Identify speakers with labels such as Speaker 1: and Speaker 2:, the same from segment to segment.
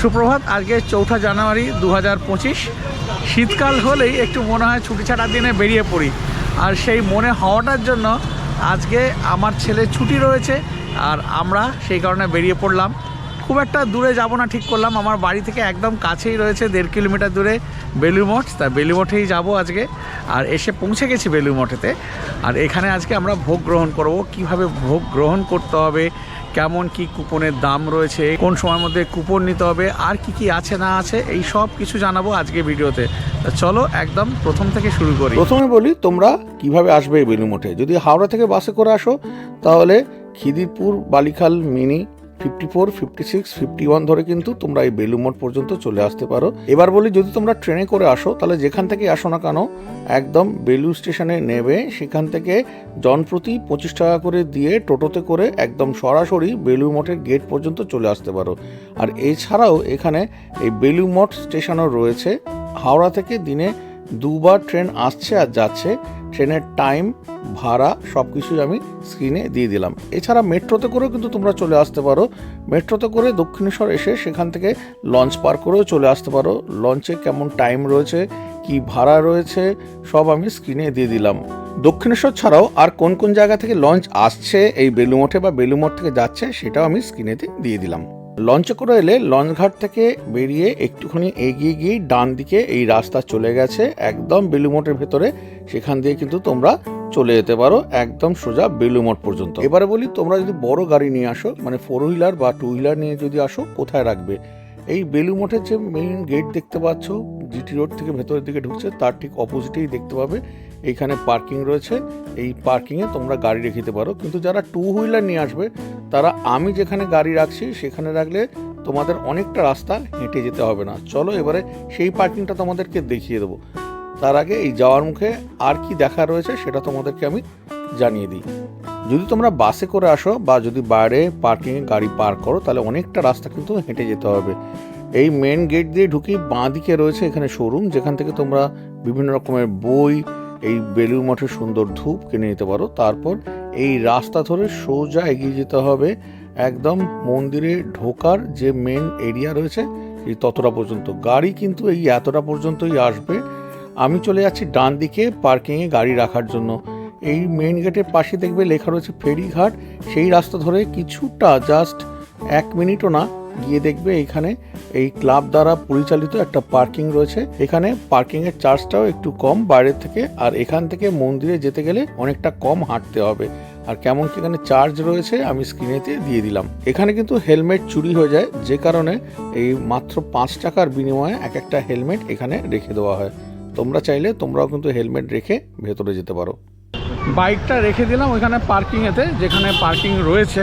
Speaker 1: সুপ্রভাত, আজকে চৌঠা জানুয়ারি দু হাজার পঁচিশ। শীতকাল হলেই একটু মনে হয় ছুটি ছাটার দিনে বেরিয়ে পড়ি। আর সেই মনে হওয়াটার জন্য আজকে আমার ছেলে ছুটি রয়েছে আর আমরা সেই কারণে বেরিয়ে পড়লাম। খুব একটা দূরে যাব না ঠিক করলাম। আমার বাড়ি থেকে একদম কাছেই রয়েছে দেড় কিলোমিটার দূরে বেলুমঠ তা বেলুমঠেই যাব আজকে। আর এসে পৌঁছে গেছি বেলুমঠেতে আর এখানে আজকে আমরা ভোগ গ্রহণ করব। কীভাবে ভোগ গ্রহণ করতে হবে? কেমন কি কুপনের দাম রয়েছে, কোন সময়ের মধ্যে কুপন নিতে হবে, আর কি কি আছে না আছে, এই সব কিছু জানাব আজকে ভিডিওতে। চলো একদম প্রথম থেকে শুরু করি।
Speaker 2: প্রথমে বলি তোমরা কীভাবে আসবে এই বেলুমঠে যদি হাওড়া থেকে বাসে করে আসো, তাহলে Khidirpur, Balikhal, mini fifty four, fifty six, fifty one ধরে কিন্তু তোমরা এই বেলুমঠ পর্যন্ত চলে আসতে পারো। এবার বলি, যদি তোমরা ট্রেনে করে আসো, তাহলে যেখান থেকে আসো না কেন, একদম বেলু স্টেশনে নেবে। সেখান থেকে জনপ্রতি পঁচিশ টাকা করে দিয়ে টোটোতে করে একদম সরাসরি বেলু মঠের গেট পর্যন্ত চলে আসতে পারো। আর এছাড়াও এখানে এই বেলু মঠ স্টেশনও রয়েছে। হাওড়া থেকে দিনে দুবার ট্রেন আসছে আর যাচ্ছে। ট্রেনের টাইম ভাড়া সব কিছুই আমি স্ক্রিনে দিয়ে দিলাম। এছাড়া মেট্রোতে করেও কিন্তু তোমরা চলে আসতে পারো। মেট্রোতে করে দক্ষিণেশ্বর এসে সেখান থেকে লঞ্চ পার করেও চলে আসতে পারো। লঞ্চে কেমন টাইম রয়েছে, কি ভাড়া রয়েছে, সব আমি স্ক্রিনে দিয়ে দিলাম। দক্ষিণেশ্বর ছাড়াও আর কোন কোন জায়গা থেকে লঞ্চ আসছে, এই বেলুমঠে বা বেলুমঠ থেকে যাচ্ছে, সেটাও আমি স্ক্রিনেতে দিয়ে দিলাম। লঞ্চে করে এলে লঞ্চঘাট থেকে বেরিয়ে একটুখানি এগিয়ে গিয়ে ডান দিকে এই রাস্তা চলে গেছে। একদম বেলুমঠের ভেতরে। সেখান দিয়ে কিন্তু তোমরা চলে যেতে পারো। একদম সোজা বেলুমঠ পর্যন্ত। এবারে বলি, তোমরা যদি বড় গাড়ি নিয়ে আসো মানে ফোর হুইলার বা টু হুইলার নিয়ে যদি আসো, কোথায় রাখবে? এই বেলুমঠের যে মেইন গেট দেখতে পাচ্ছ, জিটি রোড থেকে ভেতরের দিকে ঢুকছে, তার ঠিক অপোজিটেই দেখতে পাবে। এইখানে পার্কিং রয়েছে। এই পার্কিংয়ে তোমরা গাড়ি রেখে দিতে পারো। কিন্তু যারা টু হুইলার নিয়ে আসবে, তারা আমি যেখানে গাড়ি রাখছি, সেখানে রাখলে তোমাদের অনেকটা রাস্তা হেঁটে যেতে হবে না। চলো এবারে সেই পার্কিংটা তোমাদেরকে দেখিয়ে দেবো। তার আগে এই যাওয়ার মুখে আর কি দেখা রয়েছে, সেটা তোমাদেরকে আমি জানিয়ে দিই। যদি তোমরা বাসে করে আসো বা যদি বাইরে পার্কিংয়ে গাড়ি পার্ক করো, তাহলে অনেকটা রাস্তা কিন্তু হেঁটে যেতে হবে। এই মেন গেট দিয়ে ঢুকি বাঁ দিকে রয়েছে এখানে শোরুম যেখান থেকে তোমরা বিভিন্ন রকমের বই এই বেলুর মঠের সুন্দর ধূপ কিনে নিতে পারো। তারপর এই রাস্তা ধরে সোজা এগিয়ে যেতে হবে একদম মন্দিরে ঢোকার যে মেন এরিয়া রয়েছে, এই ততটা পর্যন্ত। গাড়ি কিন্তু এই এতটা পর্যন্তই আসবে। আমি চলে যাচ্ছি ডান দিকে পার্কিংয়ে গাড়ি রাখার জন্য। এই মেন গেটের পাশে দেখবে লেখা রয়েছে ফেরিঘাট। সেই রাস্তা ধরে কিছুটা জাস্ট এক মিনিটও না গিয়ে দেখবে এখানে এই ক্লাব দ্বারা পরিচালিত একটা পার্কিং রয়েছে। এখানে পার্কিং এর চার্জটাও একটু কম বাইরের থেকে, আর এখান থেকে মন্দিরে যেতে গেলে অনেকটা কম হাঁটতে হবে। আর কেমন কি এখানে চার্জ রয়েছে আমি স্ক্রিনেতে দিয়ে দিলাম। এখানে কিন্তু হেলমেট চুরি হয়ে যায়, যে কারণে এই মাত্র পাঁচ টাকার বিনিময়ে এক একটা হেলমেট এখানে রেখে দেওয়া হয়। তোমরা চাইলে তোমরাও কিন্তু হেলমেট রেখে ভেতরে যেতে পারো।
Speaker 1: বাইকটা রেখে দিলাম ওইখানে পার্কিংয়েতে যেখানে পার্কিং রয়েছে।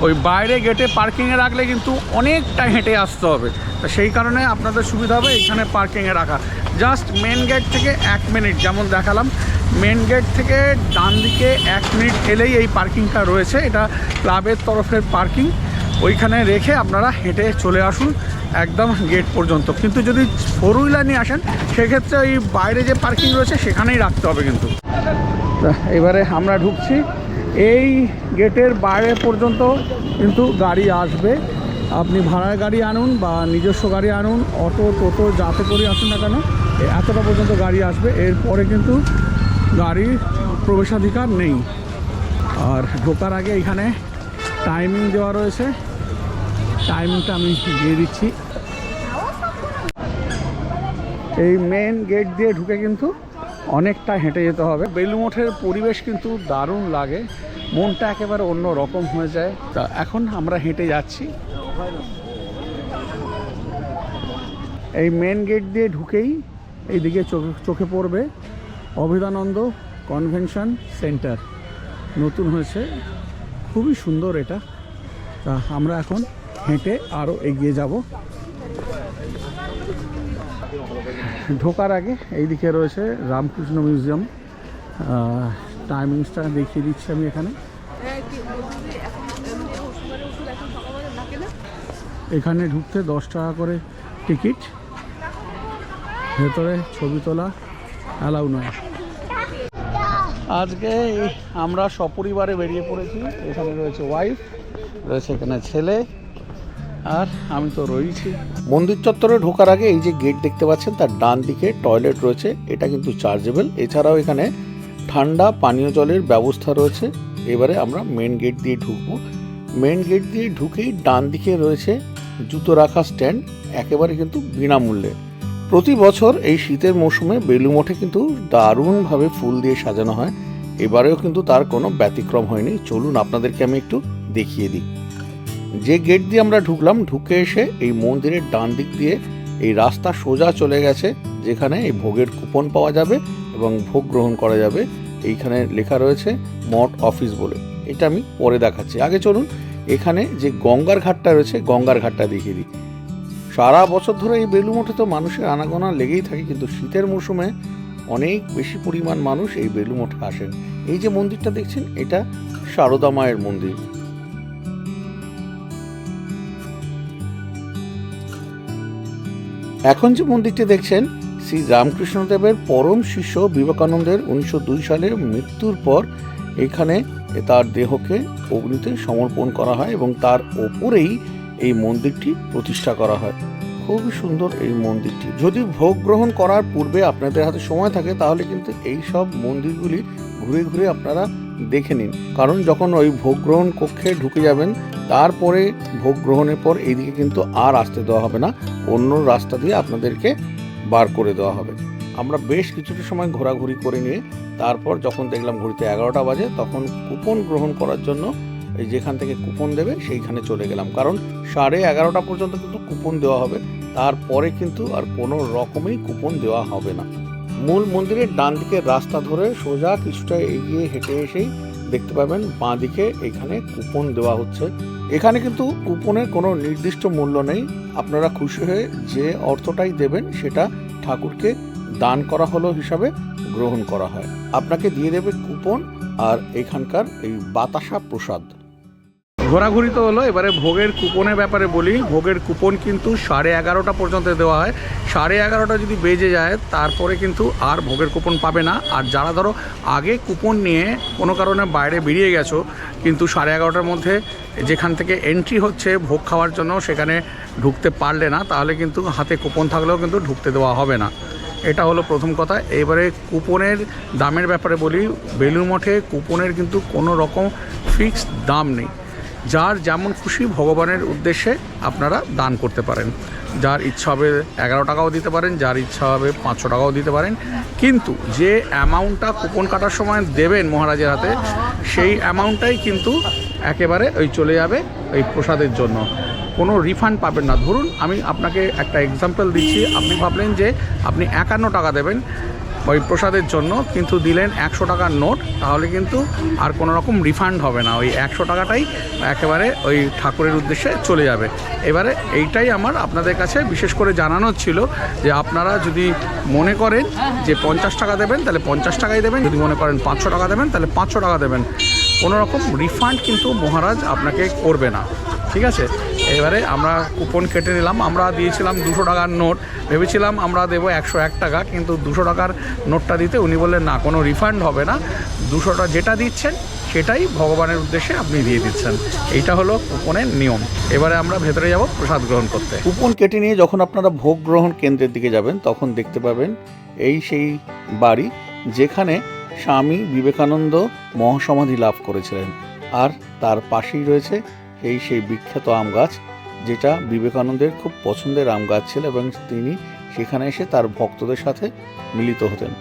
Speaker 1: ওই বাইরে গেটে পার্কিংয়ে রাখলে কিন্তু অনেকটা হেঁটে আসতে হবে। তো সেই কারণে আপনাদের সুবিধা হবে এখানে পার্কিংয়ে রাখা। জাস্ট মেন গেট থেকে এক মিনিট যেমন দেখালাম, মেন গেট থেকে ডান দিকে এক মিনিট এলেই এই পার্কিংটা রয়েছে। এটা ক্লাবের তরফের পার্কিং। ওইখানে রেখে আপনারা হেঁটে চলে আসুন একদম গেট পর্যন্ত। কিন্তু যদি ফোর হুইলার নিয়ে আসেন, সেক্ষেত্রে ওই বাইরে যে পার্কিং রয়েছে, সেখানেই রাখতে হবে কিন্তু। এবারে আমরা ঢুকছি। এই গেটের বাইরে পর্যন্ত কিন্তু গাড়ি আসবে। আপনি ভাড়ার গাড়ি আনুন বা নিজস্ব গাড়ি আনুন, অটো, টোটো, যাতে করে আসুন না কেন এতটা পর্যন্ত গাড়ি আসবে। এরপরে কিন্তু গাড়ির প্রবেশাধিকার নেই। আর ঢোকার আগে এখানে টাইমিং দেওয়া রয়েছে। টাইমিংটা আমি দিয়ে দিচ্ছি। এই মেন গেট দিয়ে ঢুকে কিন্তু অনেকটা হেঁটে যেতে হবে। বেলুমঠের পরিবেশ কিন্তু দারুণ লাগে। মনটা একেবারে অন্য রকম হয়ে যায়। তা এখন আমরা হেঁটে যাচ্ছি। এই মেন গেট দিয়ে ঢুকেই এইদিকে চোখে চোখে পড়বে অভিদানন্দ কনভেনশন সেন্টার। নতুন হয়েছে। খুবই সুন্দর এটা। তা আমরা এখন হেঁটে আরও এগিয়ে যাব। ঢোকার আগে এইদিকে রয়েছে রামকৃষ্ণ মিউজিয়াম। টাইমিংসটা দেখিয়ে দিচ্ছি আমি এখানে। এখানে ঢুকতে দশ টাকা করে টিকিট। ভেতরে ছবি তোলা অ্যালাউ নয়। আজকে আমরা সপরিবারে বেরিয়ে পড়েছি। এখানে রয়েছে ওয়াইফ রয়েছে এখানে ছেলে। আর আমি তো রয়েছি।
Speaker 2: মন্দির চত্বরে ঢোকার আগে এই যে গেট দেখতে পাচ্ছেন, তার ডান দিকে টয়লেট রয়েছে, এটা কিন্তু চার্জেবল এছাড়াও এখানে ঠান্ডা পানীয় জলের ব্যবস্থা রয়েছে। এবারে আমরা মেন গেট দিয়ে ঢুকবো। মেন গেট দিয়ে ঢুকেই ডান দিকে রয়েছে জুতো রাখা স্ট্যান্ড একেবারে কিন্তু বিনামূল্যে। প্রতি বছর এই শীতের মৌসুমে বেলুমঠে কিন্তু দারুণভাবে ফুল দিয়ে সাজানো হয়। এবারেও কিন্তু তার কোনো ব্যতিক্রম হয়নি। চলুন আপনাদেরকে আমি একটু দেখিয়ে দিই। যে গেট দিয়ে আমরা ঢুকলাম, ঢুকে এসে এই মন্দিরের ডান দিক দিয়ে এই রাস্তা সোজা চলে গেছে, যেখানে এই ভোগের কুপন পাওয়া যাবে এবং ভোগ গ্রহণ করা যাবে। এইখানে লেখা রয়েছে মঠ অফিস বলে। এটা আমি পরে দেখাচ্ছি। আগে চলুন, এখানে যে গঙ্গার ঘাটটা রয়েছে, গঙ্গার ঘাটটা দেখিয়ে দিই। সারা বছর ধরে এই বেলুমঠে তো মানুষের আনাগোনা লেগেই থাকে, কিন্তু শীতের মৌসুমে অনেক বেশি পরিমাণ মানুষ এই বেলুমঠে আসেন। এই যে মন্দিরটা দেখছেন, এটা সারদা মায়ের মন্দির। এখন যে মন্দিরটি দেখছেন, শ্রী রামকৃষ্ণদেবের পরম শিষ্য বিবেকানন্দের উনিশশো দুই সালে মৃত্যুর পর এখানে তার দেহকে অগ্নিতে সমর্পণ করা হয় এবং তার ওপরেই এই মন্দিরটি প্রতিষ্ঠা করা হয়। খুবই সুন্দর এই মন্দিরটি। যদি ভোগ গ্রহণ করার পূর্বে আপনাদের হাতে সময় থাকে, তাহলে কিন্তু এই সব মন্দিরগুলি ঘুরে ঘুরে আপনারা দেখে নিন। কারণ যখন ওই ভোগ গ্রহণ কক্ষে ঢুকে যাবেন, তারপরে ভোগ গ্রহণের পর এইদিকে কিন্তু আর আসতে দেওয়া হবে না, অন্য রাস্তা দিয়ে আপনাদেরকে বার করে দেওয়া হবে। আমরা বেশ কিছুটা সময় ঘোরাঘুরি করে নিয়ে, তারপর যখন দেখলাম ঘড়িতে এগারোটা বাজে, তখন কুপন গ্রহণ করার জন্য এই যেখান থেকে কুপন দেবে, সেইখানে চলে গেলাম। কারণ সাড়ে এগারোটা পর্যন্ত কিন্তু কুপন দেওয়া হবে, তারপরে কিন্তু আর কোনো রকমই কুপন দেওয়া হবে না। মূল মন্দিরের ডান দিকের রাস্তা ধরে সোজা কিছুটা এগিয়ে হেঁটে এসেই দেখতে পাবেন বাঁ দিকে এখানে কুপন দেওয়া হচ্ছে। এখানে কিন্তু কুপনের কোনো নির্দিষ্ট মূল্য নেই। আপনারা খুশি হয়ে যে অর্থটাই দেবেন সেটা ঠাকুরকে দান করা হলো হিসাবে গ্রহণ করা হয়। আপনাকে দিয়ে দেবে কুপন আর এখানকার এই বাতাসা প্রসাদ।
Speaker 1: ঘোরাঘুরি তো হলো, এবারে ভোগের কুপনের ব্যাপারে বলি। ভোগের কুপন কিন্তু সাড়ে এগারোটা পর্যন্ত দেওয়া হয়। সাড়ে এগারোটা যদি বেজে যায়, তারপরে কিন্তু আর ভোগের কুপন পাবে না। আর যারা ধরো আগে কুপন নিয়ে কোনো কারণে বাইরে বেরিয়ে গেছো, কিন্তু সাড়ে এগারোটার মধ্যে যেখান থেকে এন্ট্রি হচ্ছে ভোগ খাওয়ার জন্য, সেখানে ঢুকতে পারলে না, তাহলে কিন্তু হাতে কুপন থাকলেও কিন্তু ঢুকতে দেওয়া হবে না। এটা হলো প্রথম কথা। এবারে কুপনের দামের ব্যাপারে বলি বেলুর মঠে কুপনের কিন্তু কোনো রকম ফিক্সড দাম নেই। যার যেমন খুশি ভগবানের উদ্দেশ্যে আপনারা দান করতে পারেন। যার ইচ্ছা হবে এগারো টাকাও দিতে পারেন, যার ইচ্ছা হবে পাঁচশো টাকাও দিতে পারেন। কিন্তু যে অ্যামাউন্টটা কুপন কাটার সময় দেবেন মহারাজের হাতে, সেই অ্যামাউন্টটাই কিন্তু একেবারে ওই চলে যাবে ওই প্রসাদের জন্য। কোনো রিফান্ড পাবেন না। ধরুন আমি আপনাকে একটা এক্সাম্পল দিচ্ছি। আপনি ভাবলেন যে আপনি একান্ন টাকা দেবেন ওই প্রসাদের জন্য, কিন্তু দিলেন একশো টাকার নোট, তাহলে কিন্তু আর কোনো রকম রিফান্ড হবে না। ওই একশো টাকাটাই একেবারে ওই ঠাকুরের উদ্দেশ্যে চলে যাবে। এবারে এইটাই আমার আপনাদের কাছে বিশেষ করে জানানোর ছিল যে আপনারা যদি মনে করেন যে পঞ্চাশ টাকা দেবেন, তাহলে পঞ্চাশ টাকাই দেবেন। যদি মনে করেন পাঁচশো টাকা দেবেন, তাহলে পাঁচশো টাকা দেবেন। কোনো রকম রিফান্ড কিন্তু মহারাজ আপনাকে করবে না। ঠিক আছে? এবারে আমরা কুপন কেটে নিলাম। আমরা দিয়েছিলাম দুশো টাকার নোট ভেবেছিলাম আমরা দেবো একশো এক টাকা, কিন্তু দুশো টাকার নোটটা দিতে উনি বললেন, না, কোনো রিফান্ড হবে না। দুশোটা যেটা দিচ্ছেন, সেটাই ভগবানের উদ্দেশ্যে আপনি দিয়ে দিচ্ছেন। এইটা হলো কুপনের নিয়ম। এবারে আমরা ভেতরে যাব প্রসাদ গ্রহণ করতে।
Speaker 2: কুপন কেটে নিয়ে যখন আপনারা ভোগ গ্রহণ কেন্দ্রের দিকে যাবেন, তখন দেখতে পাবেন এই সেই বাড়ি, যেখানে স্বামী বিবেকানন্দ মহাসমাধি লাভ করেছিলেন। আর তার পাশেই রয়েছে এই সেই বিখ্যাত আম গাছ, যেটা বিবেকানন্দের খুব পছন্দের আম গাছ ছিল এবং তিনি সেখানে এসে তার ভক্তদের সাথে মিলিত হতেন।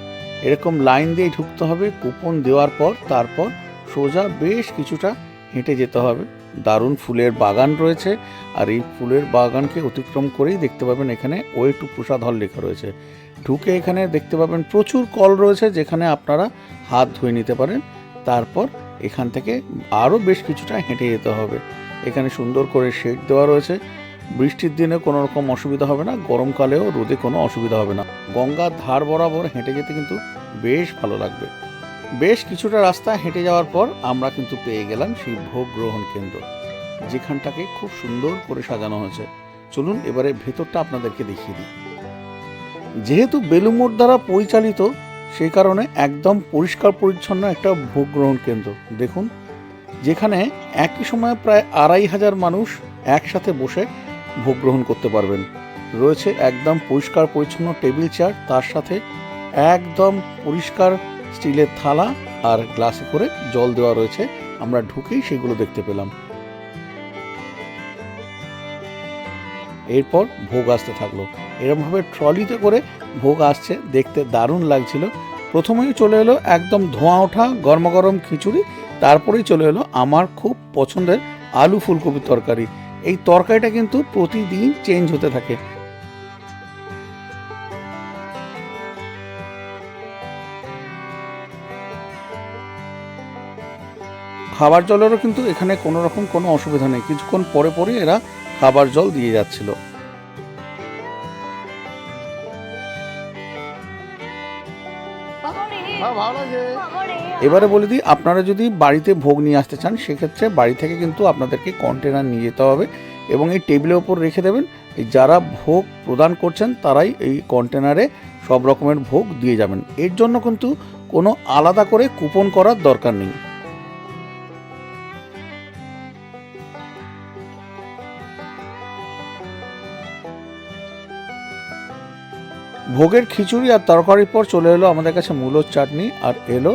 Speaker 2: এরকম লাইন দিয়ে ঢুকতে হবে, কুপন দেওয়ার পর তারপর সোজা বেশ কিছুটা হেঁটে যেতে হবে। দারুণ ফুলের বাগান রয়েছে আর এই ফুলের বাগানকে অতিক্রম করেই দেখতে পাবেন এখানে ওয়ে টু প্রসাদ হল লেখা রয়েছে। ঢুকে এখানে দেখতে পাবেন প্রচুর কল রয়েছে যেখানে আপনারা হাত ধুয়ে নিতে পারেন। তারপর এখান থেকে আরও বেশ কিছুটা হেঁটে যেতে হবে। এখানে সুন্দর করে শেড দেওয়া রয়েছে। বৃষ্টির দিনে কোনো রকম অসুবিধা হবে না গরমকালেও রোদে কোনো অসুবিধা হবে না। গঙ্গার ধার বরাবর হেঁটে যেতে কিন্তু বেশ ভালো লাগবে। বেশ কিছুটা রাস্তা হেঁটে যাওয়ার পর আমরা কিন্তু পেয়ে গেলাম সেই ভোগ গ্রহণ কেন্দ্র, যেখানটাকে খুব সুন্দর করে সাজানো হয়েছে। চলুন এবারে ভেতরটা আপনাদেরকে দেখিয়ে দিই। যেহেতু বেলুমোড় দ্বারা পরিচালিত সেই কারণে একদম পরিষ্কার পরিচ্ছন্ন একটা ভোগ গ্রহণ কেন্দ্র। দেখুন যেখানে একই সময়ে প্রায় আড়াই হাজার মানুষ একসাথে বসে ভোগ গ্রহণ করতে পারবেন। রয়েছে একদম পরিষ্কার পরিচ্ছন্ন টেবিল চেয়ার, তার সাথে একদম পরিষ্কার স্টিলের থালা আর গ্লাসে করে জল দেওয়া রয়েছে। আমরা ঢুকেই সেগুলো দেখতে পেলাম। এরপর ভোগ আসতে থাকল। এরমভাবে ট্রলিতে করে ভোগ আসছে, দেখতে দারুণ লাগছিল। প্রথমেই চলে এলো একদম ধোঁয়া ওঠা গরম গরম খিচুড়ি, তারপরেই চলে এলো আমার খুব পছন্দের আলু ফুলকপির তরকারি। এই তরকারিটা কিন্তু প্রতিদিন চেঞ্জ হতে থাকে। খাবার জলেরও কিন্তু এখানে কোনো রকম কোনো অসুবিধা নেই। কিছুক্ষণ পরে পরে এরা খাবার জল দিয়ে যাচ্ছিল। এবারে বলে দিই, আপনারা যদি বাড়িতে ভোগ নিয়ে আসতে চান, সেক্ষেত্রে বাড়ি থেকে কিন্তু আপনাদেরকে কন্টেনার নিয়ে যেতে হবে এবং এই টেবিলের ওপর রেখে দেবেন। যারা ভোগ প্রদান করছেন, তারাই এই কন্টেনারে সব রকমের ভোগ দিয়ে যাবেন। এর জন্য কিন্তু কোনো আলাদা করে কুপন করার দরকার নেই। ভোগের খিচুড়ি আর তরকারির পর চলে এলো আমাদের কাছে মূলোর চাটনি আর এলো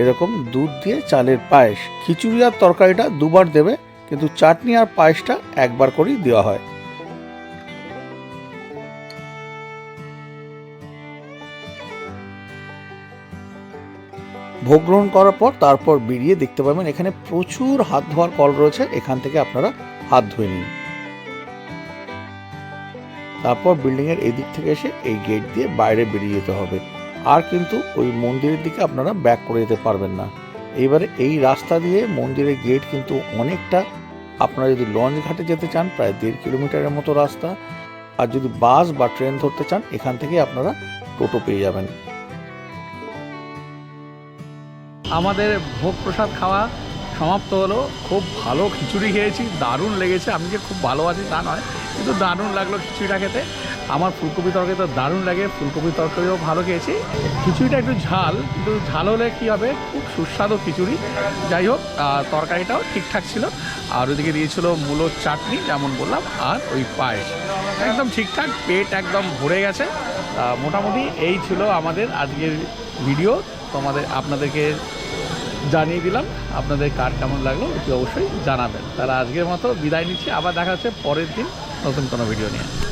Speaker 2: এরকম দুধ দিয়ে চালের পায়েস। খিচুড়ি আর তরকারিটা দুবার দেবে, কিন্তু চাটনি আর পায়েসটা একবার করেই দেওয়া হয়। ভোগ গ্রহণ করার পর তারপর বেরিয়ে দেখতে পাবেন, এখানে প্রচুর হাত ধোয়ার কল রয়েছে। এখান থেকে আপনারা হাত ধুয়ে নিন। তারপর বিল্ডিং বিল্ডিংয়ের এদিক থেকে এসে এই গেট দিয়ে বাইরে বেরিয়ে যেতে হবে। আর কিন্তু ওই মন্দিরের দিকে আপনারা ব্যাক করে যেতে পারবেন না। এইবারে এই রাস্তা দিয়ে মন্দিরের গেট কিন্তু অনেকটা, আপনারা যদি লঞ্চ ঘাটে যেতে চান, প্রায় দেড় কিলোমিটারের মতো রাস্তা, আর যদি বাস বা ট্রেন ধরতে চান, এখান থেকে আপনারা টোটো পেয়ে যাবেন।
Speaker 1: আমাদের ভোগ প্রসাদ খাওয়া সমাপ্ত হলো। খুব ভালো খিচুড়ি খেয়েছি, দারুণ লেগেছে। আমি যে খুব ভালো আছি তা নয়। কিন্তু দারুণ লাগল খিচুড়িটা খেতে। আমার ফুলকপি তরকারি তো দারুণ লাগে, ফুলকপি তরকারিও ভালো খেয়েছি। খিচুড়িটা একটু ঝাল, কিন্তু ঝাল হলে কী হবে? খুব সুস্বাদু খিচুড়ি। যাই হোক তরকারিটাও ঠিকঠাক ছিল। আর ওইদিকে দিয়েছিল মূলোর চাটনি, যেমন বললাম, আর ওই পায়েস। একদম ঠিকঠাক, পেট একদম ভরে গেছে। মোটামুটি এই ছিল আমাদের আজকের ভিডিও। তোমাদের, আপনাদেরকে জানিয়ে দিলাম, আপনাদের কার কেমন লাগল একটু অবশ্যই জানাবেন। তাহলে আজকের মতো বিদায় নিচ্ছি, আবার দেখা হচ্ছে পরের দিন। নতুন কোনো ভিডিও নিয়ে।